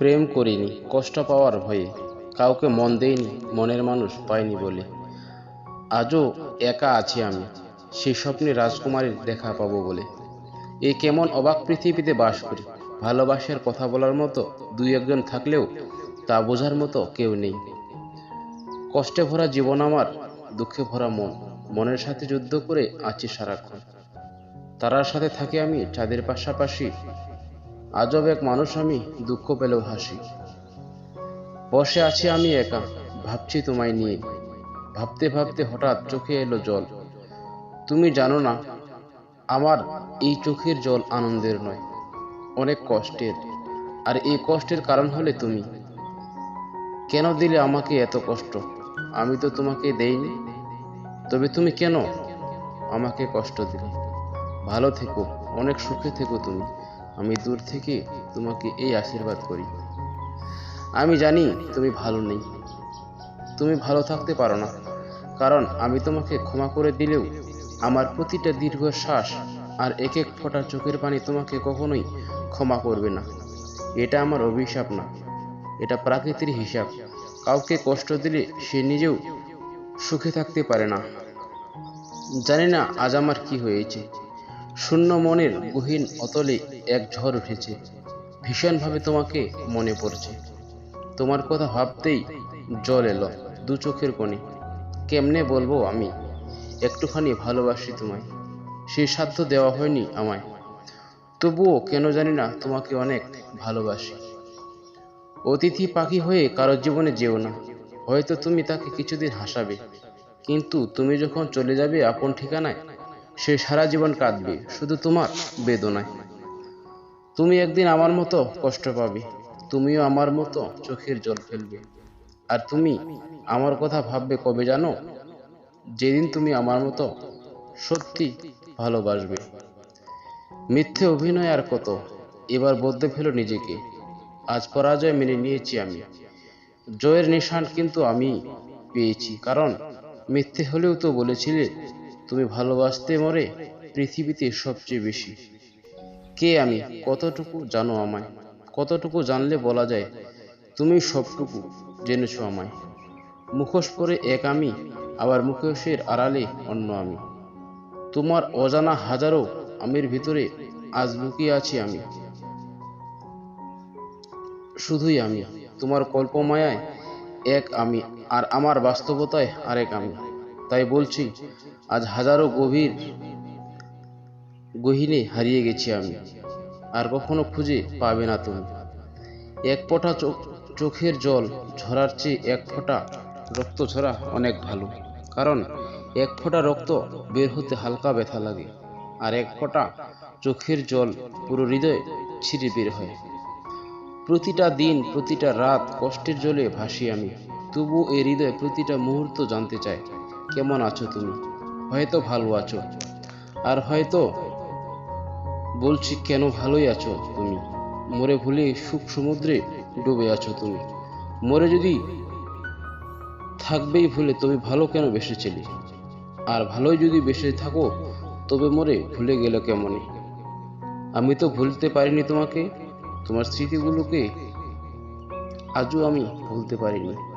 প্রেম করিনি, কষ্ট পাওয়ার ভয়ে। কাউকে মন দেইনি, মনের মানুষ পাইনি বলে। আজও একা আছি আমি, সেই স্বপ্নে রাজকুমারীর দেখা পাবো বলে। এ কেমন অবাক পৃথিবীতে বাস করি। ভালোবাসার কথা বলার মতো দুই একজন থাকলেও তা বোঝার মতো কেউ নেই। কষ্টে ভরা জীবন আমার, দুঃখে ভরা মন। মনের সাথে যুদ্ধ করে আছি সারাক্ষণ। তারার সাথে থাকি আমি চাঁদের পাশাপাশি আজব এক মানুষ আমি, দুঃখ পেলেও হাসি। বসে আছি আমি একা, ভাবছি তোমায় নিয়ে। ভাবতে ভাবতে হঠাৎ চোখে এলো জল। তুমি জানো না, আমার এই চোখের জল আনন্দের নয়, অনেক কষ্টের। আর এই কষ্টের কারণ হলে তুমি। কেন দিলে আমাকে এত কষ্ট? আমি তো তোমাকে দেইনি। তবে তুমি কেন আমাকে কষ্ট দিলে? ভালো থেকো, অনেক সুখে থেকো তুমি। আমি দূর থেকে তোমাকে এই আশীর্বাদ করি। আমি জানি তুমি ভালো নেই। তুমি ভালো থাকতে পারো না। কারণ আমি তোমাকে ক্ষমা করে দিলেও আমার প্রতিটা দীর্ঘ শ্বাস আর এক এক ফোঁটা চোখের পানি তোমাকে কখনোই ক্ষমা করবে না। এটা আমার অভিশাপ না। এটা প্রাকৃতিক হিসাব। কাউকে কষ্ট দিলে সে নিজেও সুখে থাকতে পারে না। জানি না আজ আমার কি হয়েছে। শূন্য মনের গহীন অতলে এক ঝড় উঠেছে। ভীষণভাবে তোমাকে মনে পড়ছে। তোমার কথা ভাবতেই জল এলো দু চোখের কোণে। কেমনে বলব আমি? একটুখানি ভালোবাসি তোমায়। সেই সাধ্য দেওয়া হয়নি আমায়। তবুও কেন জানি না তোমাকে অনেক ভালোবাসি। অতিথি পাখি হয়ে কারোর জীবনে যেও না। হয়তো তুমি তাকে কিছুদিন হাসাবে। কিন্তু তুমি যখন চলে যাবে আপন ঠিকানায় সে সারা জীবন কাঁদবে। শুধু তোমার বেদনায়। তুমি একদিন আমার মতো কষ্ট পাবে। তুমিও আমার মতো চোখের জল ফেলবে। আর তুমি আমার কথা ভাববে কবে জানো? যেদিন তুমি আমার মতো সত্যি ভালোবাসবে। মিথ্যে অভিনয় আর কত। এবার বদলে ফেলো নিজেকে। আজ পরাজয় মেনে নিয়েছি আমি। জয়ের নিশান কিন্তু আমি পেয়েছি। কারণ মিথ্যে হলেও তো বলেছিলে তুমি ভালোবাসতে মরে পৃথিবীতে সবচেয়ে বেশি। কে আমি? কতটুকু জানো আমায়? কতটুকু জানলে বলা যায়, তুমি সবটুকু জেনেছো আমায়। মুখোশ পরে এক আমি, আবার মুখোশের আড়ালে অন্য আমি। তোমার অজানা হাজারো আমির ভিতরে আজ লুকিয়ে আছি আমি। শুধুই আমি, তোমার কল্পমায়ায় এক আমি, আর আমার বাস্তবতায় আরেক আমি। তাই বলছি, আজ হাজারো গভীর গহিনে হারিয়ে গেছি আমি, আর কখনো খুঁজে পাবে না তুমি। এক ফোঁটা চোখ চোখের জল ঝরার চেয়ে এক ফোঁটা রক্ত ঝরা অনেক ভালো, কারণ এক ফোঁটা রক্ত বের হতে হালকা ব্যথা লাগে, আর এক ফোঁটা চোখের জল পুরো হৃদয় ছিঁড়ে বের হয়। প্রতিটা দিন, প্রতিটা রাত কষ্টের জলে ভাসি আমি তবু এই হৃদয় প্রতিটা মুহূর্ত জানতে চায়, কেমন আছো তুমি? হয়তো ভালো আছো। আর হয়তো বলছি, কেন ভালোই আছো তুমি? মরে ভুলে সুখ সমুদ্রে ডুবে আছো তুমি। মরে যদি থাকবেই ভুলে, তবে ভালো কেন বেসেছিলে? আর ভালোই যদি বেসে থাকো, তবে মরে ভুলে গেল কেমনে? আমি তো ভুলতে পারিনি তোমাকে। তোমার স্মৃতিগুলোকে আজও আমি ভুলতে পারিনি।